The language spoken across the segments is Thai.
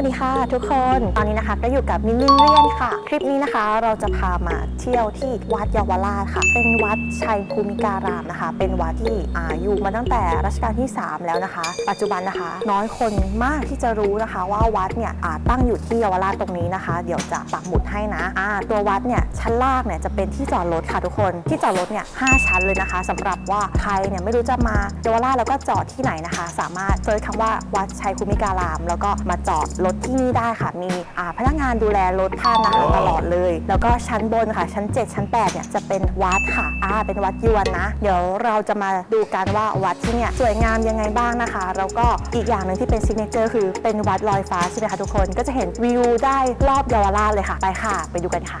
วัสดีค่ะทุกคน ตอนนี้นะคะก็อยู่กับมินมินเรียนค่ะ คลิปนี้นะคะเราจะพามาเที่ยวที่วัดเยาวราชค่ะ เป็นวัดชัยภูมิการามนะคะ เป็นวัดที่อาอยู่มาตั้งแต่รัชกาลที่ 3 แล้วนะคะ ปัจจุบันนะคะ น้อยคนมากที่จะรู้นะคะว่าวัดเนี่ยตั้งอยู่ที่เยาวราชตรงนี้นะคะ เดี๋ยวจะปักหมุดให้นะอ่าตัววัดเนี่ยชั้นล่างเนี่ยจะเป็นที่จอดรถค่ะทุกคน ที่จอดรถเนี่ยห้าชั้นเลยนะคะสำหรับว่าใครเนี่ยไม่รู้จะมาเยาวราชแล้วก็จอดที่ไหนนะคะ สามารถเซิร์ชคำว่าวัดชัยภูมิการาม แล้วก็มาจอดรถที่นี่ได้ค่ะ มีพนักงานดูแลรถท่านนะคะตลอดเลย แล้วก็ชั้นบนค่ะชั้น 7 ชั้น8เนี่ยจะเป็นวัดค่ะอ่าเป็นวัดยวนนะ เดี๋ยวเราจะมาดูกันว่าวัดที่เนี่ยสวยงามยังไงบ้างนะคะ แล้วก็อีกอย่างหนึ่งที่เป็นซิกเนเจอร์คือเป็นวัดลอยฟ้าใช่ไหมคะทุกคน ก็จะเห็นวิวได้รอบเยาวราชเลยค่ะ ไปค่ะ ไปดูกันค่ะ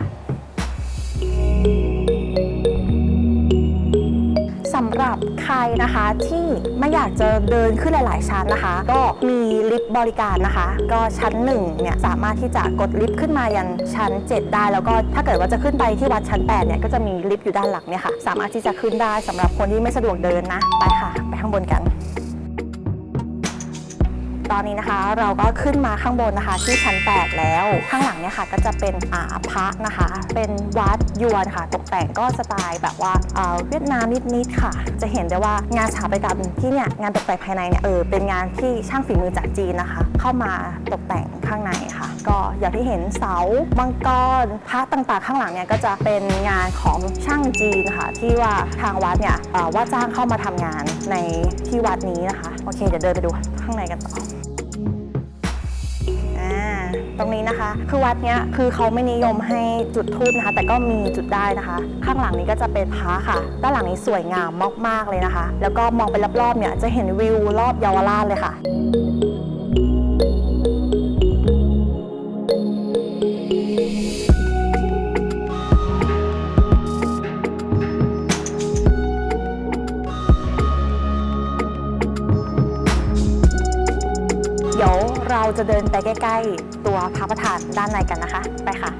สำหรับใครนะคะที่ไม่อยากจะเดินขึ้นหลาย ๆ ชั้นนะคะ ก็มีลิฟต์บริการนะคะ ก็ชั้น1เนี่ยสามารถที่จะกดลิฟต์ขึ้นมายันชั้น 7 ได้ แล้วก็ถ้าเกิดว่าจะขึ้นไปที่วัดชั้น8เนี่ยก็จะมีลิฟต์อยู่ด้านหลังเนี่ยค่ะ สามารถที่จะขึ้นได้สำหรับคนที่ไม่สะดวกเดินนะ ไปค่ะ ไปข้างบนกัน ตอนนี้นะคะ เราก็ขึ้นมาข้างบนนะคะ ที่ชั้น 8 แล้ว ข้างหลังเนี่ยค่ะก็จะเป็นอาพระนะคะ เป็นวัดยวนค่ะ ตกแต่งก็สไตล์แบบว่าเออเวียดนามนิดๆค่ะ จะเห็นได้ว่างานสถาปัตยกรรมที่เนี่ยงานตกแต่งภายในเนี่ยเออเป็นงานที่ช่างฝีมือจากจีนนะคะ เข้ามาตกแต่งข้างในค่ะ ก็อย่างที่เห็นเสามังกรพระต่างๆ ข้างหลังเนี่ยก็จะเป็นงานของช่างจีนค่ะที่ว่าทางวัดเนี่ยว่าจ้างเข้ามาทำงานในที่วัดนี้นะคะโอเคเดี๋ยวเดินไปดูข้างในกันต่ออ่าตรงนี้นะคะ คือวัดเนี้ยคือเขาไม่นิยมให้จุดทูบนะคะ แต่ก็มีจุดได้นะคะ ข้างหลังนี้ก็จะเป็นพระค่ะ ด้านหลังนี้สวยงามมากๆเลยนะคะ แล้วก็มองไปรอบๆเนี่ยจะเห็นวิวรอบเยาวราชเลยค่ะ จะเดินไปใกล้ ๆ ตัวพระประธานด้านในกันนะคะ ไปค่ะ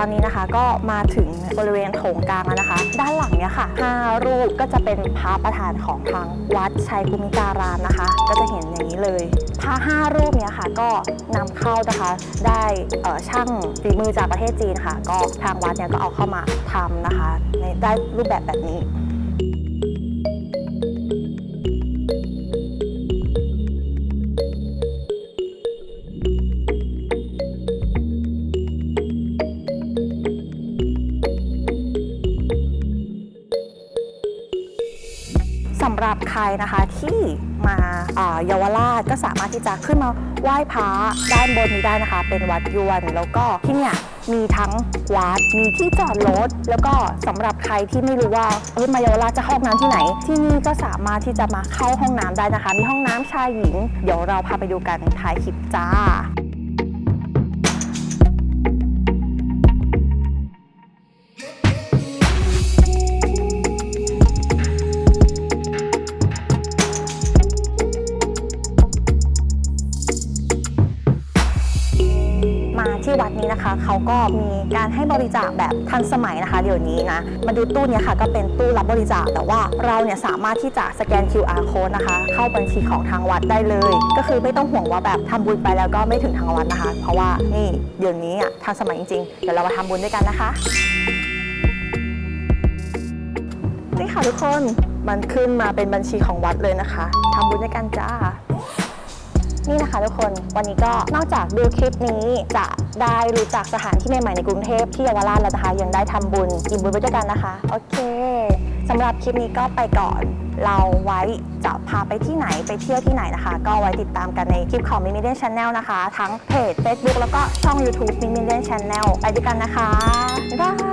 ตอนนี้นะคะก็มาถึงบริเวณโถงกลางแล้วนะคะ ด้านหลังเนี่ยค่ะห้ารูปก็จะเป็นพระประธานของทางวัดชัยภูมิการามนะคะ ก็จะเห็นอย่างนี้เลยพระห้ารูปเนี่ยค่ะก็นำเข้านะคะได้ช่างฝีมือจากประเทศจีนค่ะ ก็ทางวัดเนี่ยก็เอาเข้ามาทำนะคะในได้รูปแบบแบบนี้ สำหรับใครนะคะที่มาเยาวราชก็สามารถที่จะขึ้นมาไหว้พระด้านบนนี้ได้นะคะ เป็นวัดยวน แล้วก็ที่เนี่ยมีทั้งวัดมีที่จอดรถแล้วก็สำหรับใครที่ไม่รู้ว่าเอ้ยมาเยาวราชจะเข้าห้องน้ำที่ไหน ที่นี่ก็สามารถที่จะมาเข้าห้องน้ำได้นะคะ มีห้องน้ำชายหญิง เดี๋ยวเราพาไปดูกันท้ายคลิปจ้า ก็มีการให้บริจาคแบบทันสมัยนะคะ เดี๋ยวนี้นะมาดูตู้นี้ค่ะก็เป็นตู้รับบริจาคแต่ว่าเราเนี่ยสามารถที่จะสแกน QR code นะคะ เข้าบัญชีของทางวัดได้เลย ก็คือไม่ต้องห่วงว่าแบบทำบุญไปแล้วก็ไม่ถึงทางวัดนะคะ เพราะว่านี่เดี๋ยวนี้อะทันสมัยจริงๆเดี๋ยวเรามาทำบุญด้วยกันนะคะนี่ค่ะทุกคนมันขึ้นมาเป็นบัญชีของวัดเลยนะคะทำบุญด้วยกันจ้า นี่นะคะทุกคนวันนี้ก็นอกจากดูคลิปนี้จะได้รู้จักสถานที่ใหม่ๆในกรุงเทพที่เยาวราชแล้วนะคะยังได้ทำบุญอิ่มบุญไปด้วยกันนะคะ โอเคสำหรับคลิปนี้ก็ไปก่อน เราไว้จะพาไปที่ไหนไปเที่ยวที่ไหนนะคะ ก็ไว้ติดตามกันในคลิปของ m i m i d e n Channel นะคะ ทั้งเพจ Facebook แล้วก็ช่อง YouTube m i m i d e n Channel ไปด้วยกันนะคะบ๊ายบาย